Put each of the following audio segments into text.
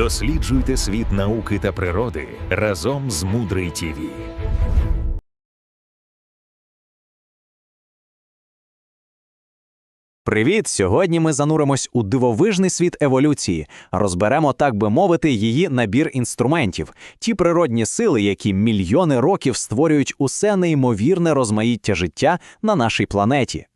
Досліджуйте світ науки та природи разом з Мудрий ТІВІ. Привіт! Сьогодні ми зануримось у дивовижний світ еволюції, розберемо, так би мовити, її набір інструментів, ті природні сили, які мільйони років створюють усе неймовірне розмаїття життя на нашій планеті.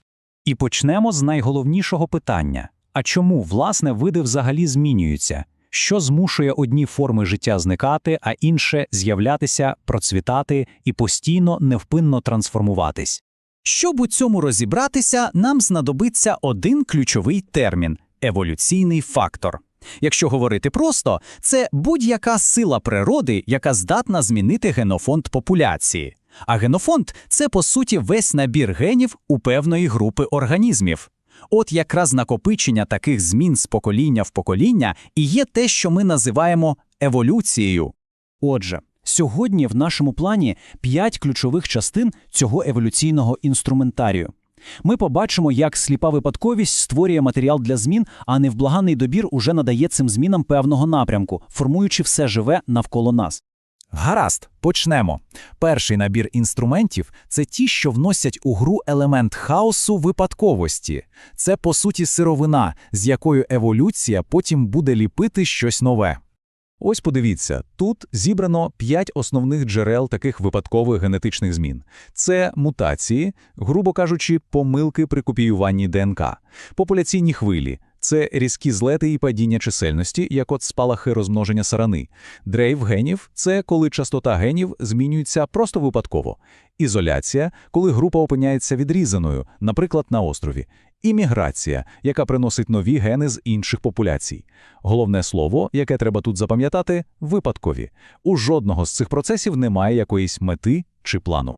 І почнемо з найголовнішого питання: а чому власне види взагалі змінюються? Що змушує одні форми життя зникати, а інше з'являтися, процвітати і постійно невпинно трансформуватись? Щоб у цьому розібратися, нам знадобиться один ключовий термін еволюційний фактор. Якщо говорити просто, це будь-яка сила природи, яка здатна змінити генофонд популяції. А генофонд це по суті весь набір генів у певної групи організмів. От якраз накопичення таких змін з покоління в покоління і є те, що ми називаємо еволюцією. Отже, сьогодні в нашому плані п'ять ключових частин цього еволюційного інструментарію. Ми побачимо, як сліпа випадковість створює матеріал для змін, а невблаганний добір уже надає цим змінам певного напрямку, формуючи все живе навколо нас. Гаразд, почнемо. Перший набір інструментів це ті, що вносять у гру елемент хаосу випадковості. Це, по суті, сировина, з якою еволюція потім буде ліпити щось нове. Ось подивіться, тут зібрано п'ять основних джерел таких випадкових генетичних змін: це мутації, грубо кажучи, помилки при копіюванні ДНК, популяційні хвилі. Це різкі злети і падіння чисельності, як от спалахи розмноження сарани. Дрейф генів це коли частота генів змінюється просто випадково. Ізоляція, коли група опиняється відрізаною, наприклад, на острові. І міграція, яка приносить нові гени з інших популяцій. Головне слово, яке треба тут запам'ятати випадкові. У жодного з цих процесів немає якоїсь мети чи плану.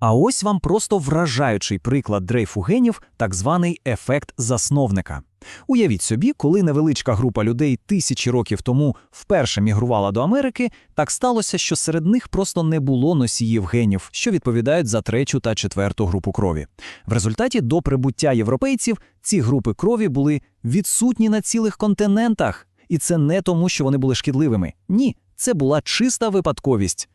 А ось вам просто вражаючий приклад дрейфу генів, так званий ефект засновника. Уявіть собі, коли невеличка група людей тисячі років тому вперше мігрувала до Америки, так сталося, що серед них просто не було носіїв генів, що відповідають за третю та четверту групу крові. В результаті до прибуття європейців ці групи крові були відсутні на цілих континентах. І це не тому, що вони були шкідливими. Ні, це була чиста випадковість.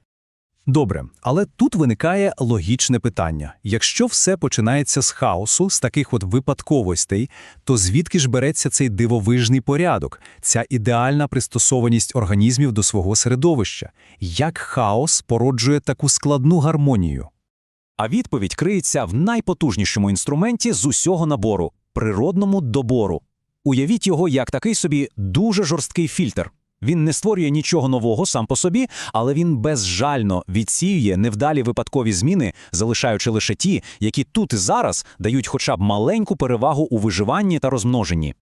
Добре, але тут виникає логічне питання: якщо все починається з хаосу, з таких от випадковостей, то звідки ж береться цей дивовижний порядок, ця ідеальна пристосованість організмів до свого середовища? Як хаос породжує таку складну гармонію? А відповідь криється в найпотужнішому інструменті з усього набору природному добору. Уявіть його як такий собі дуже жорсткий фільтр. Він не створює нічого нового сам по собі, але він безжально відсіює невдалі випадкові зміни, залишаючи лише ті, які тут і зараз дають хоча б маленьку перевагу у виживанні та розмноженні.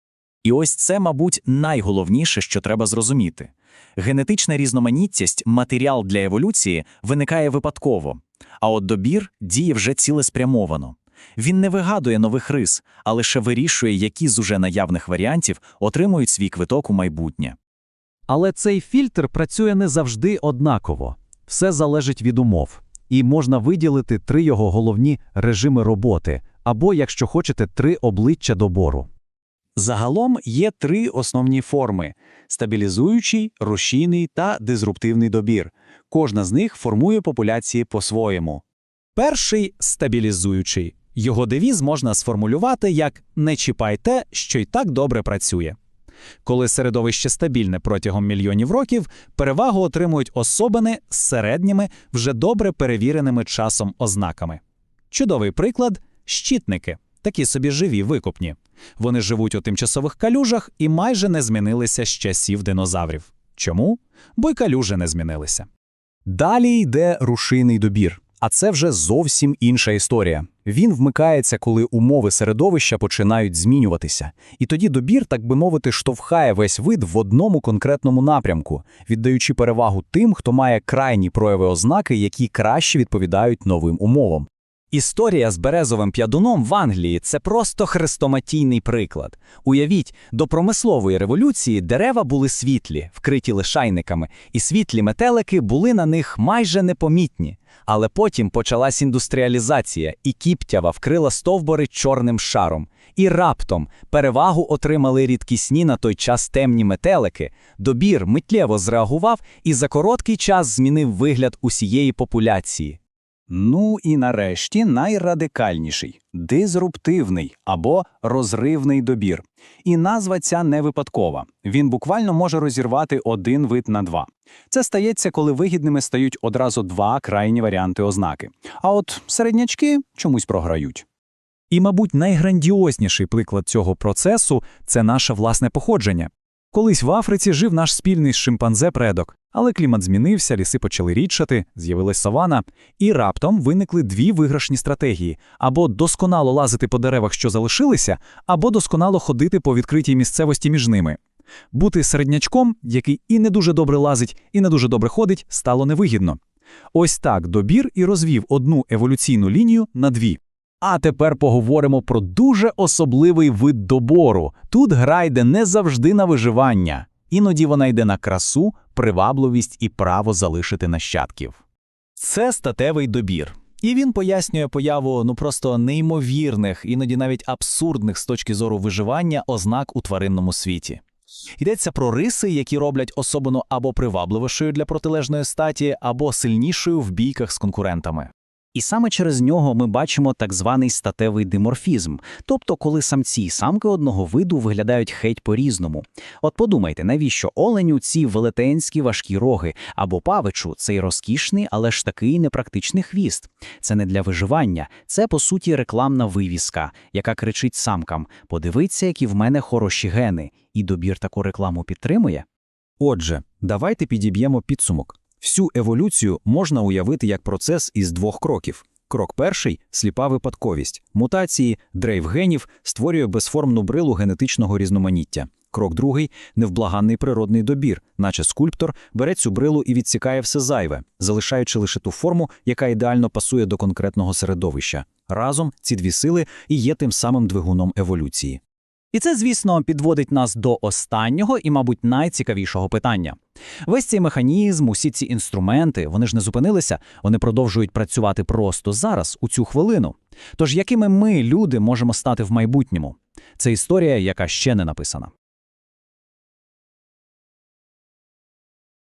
І ось це, мабуть, найголовніше, що треба зрозуміти. Генетична різноманітність, матеріал для еволюції, виникає випадково, а от добір діє вже цілеспрямовано. Він не вигадує нових рис, а лише вирішує, які з уже наявних варіантів отримують свій квиток у майбутнє. Але цей фільтр працює не завжди однаково. Все залежить від умов. І можна виділити три його головні режими роботи, або, якщо хочете, три обличчя добору. Загалом є три основні форми: стабілізуючий, рушійний та дизруптивний добір. Кожна з них формує популяції по-своєму. Перший стабілізуючий. Його девіз можна сформулювати як не чіпай те, що й так добре працює. Коли середовище стабільне протягом мільйонів років, перевагу отримують особини з середніми, вже добре перевіреними часом ознаками. Чудовий приклад щитники, такі собі живі викупні. Вони живуть у тимчасових калюжах і майже не змінилися з часів динозаврів. Чому? Бо й калюжі не змінилися. Далі йде рушийний добір. А це вже зовсім інша історія. Він вмикається, коли умови середовища починають змінюватися. І тоді добір, так би мовити, штовхає весь вид в одному конкретному напрямку, віддаючи перевагу тим, хто має крайні прояви ознаки, які краще відповідають новим умовам. Історія з березовим п'ядуном в Англії це просто хрестоматійний приклад. Уявіть, до промислової революції дерева були світлі, вкриті лишайниками, і світлі метелики були на них майже непомітні. Але потім почалась індустріалізація, і кіптява вкрила стовбори чорним шаром. І раптом перевагу отримали рідкісні на той час темні метелики. Добір миттєво зреагував і за короткий час змінив вигляд усієї популяції. Ну і нарешті найрадикальніший дизруптивний або розривний добір. І назва ця не випадкова. Він буквально може розірвати один вид на два. Це стається, коли вигідними стають одразу два крайні варіанти ознаки. А от середнячки чомусь програють. І, мабуть, найграндіозніший приклад цього процесу це наше власне походження. Колись в Африці жив наш спільний з шимпанзе предок, але клімат змінився, ліси почали рідшати, з'явилась савана, і раптом виникли дві виграшні стратегії: або досконало лазити по деревах, що залишилися, або досконало ходити по відкритій місцевості між ними. Бути середнячком, який і не дуже добре лазить, і не дуже добре ходить, стало невигідно. Ось так добір і розвів одну еволюційну лінію на дві. А тепер поговоримо про дуже особливий вид добору. Тут гра йде не завжди на виживання. Іноді вона йде на красу, привабливість і право залишити нащадків. Це статевий добір. І він пояснює появу ну просто неймовірних, іноді навіть абсурдних з точки зору виживання ознак у тваринному світі. Йдеться про риси, які роблять особину або привабливішою для протилежної статі, або сильнішою в бійках з конкурентами. І саме через нього ми бачимо так званий статевий диморфізм, тобто коли самці і самки одного виду виглядають геть по-різному. От подумайте, навіщо оленю ці велетенські важкі роги, або павичу цей розкішний, але ж такий непрактичний хвіст. Це не для виживання, це по суті рекламна вивіска, яка кричить самкам: подивіться, які в мене хороші гени, і добір таку рекламу підтримує. Отже, давайте підіб'ємо підсумок. Всю еволюцію можна уявити як процес із двох кроків. Крок перший сліпа випадковість. Мутації, дрейф генів створює безформну брилу генетичного різноманіття. Крок другий невблаганний природний добір, наче скульптор бере цю брилу і відсікає все зайве, залишаючи лише ту форму, яка ідеально пасує до конкретного середовища. Разом ці дві сили і є тим самим двигуном еволюції. І це, звісно, підводить нас до останнього і, мабуть, найцікавішого питання. Весь цей механізм, усі ці інструменти, вони ж не зупинилися, вони продовжують працювати просто зараз, у цю хвилину. Тож якими ми, люди, можемо стати в майбутньому? Це історія, яка ще не написана.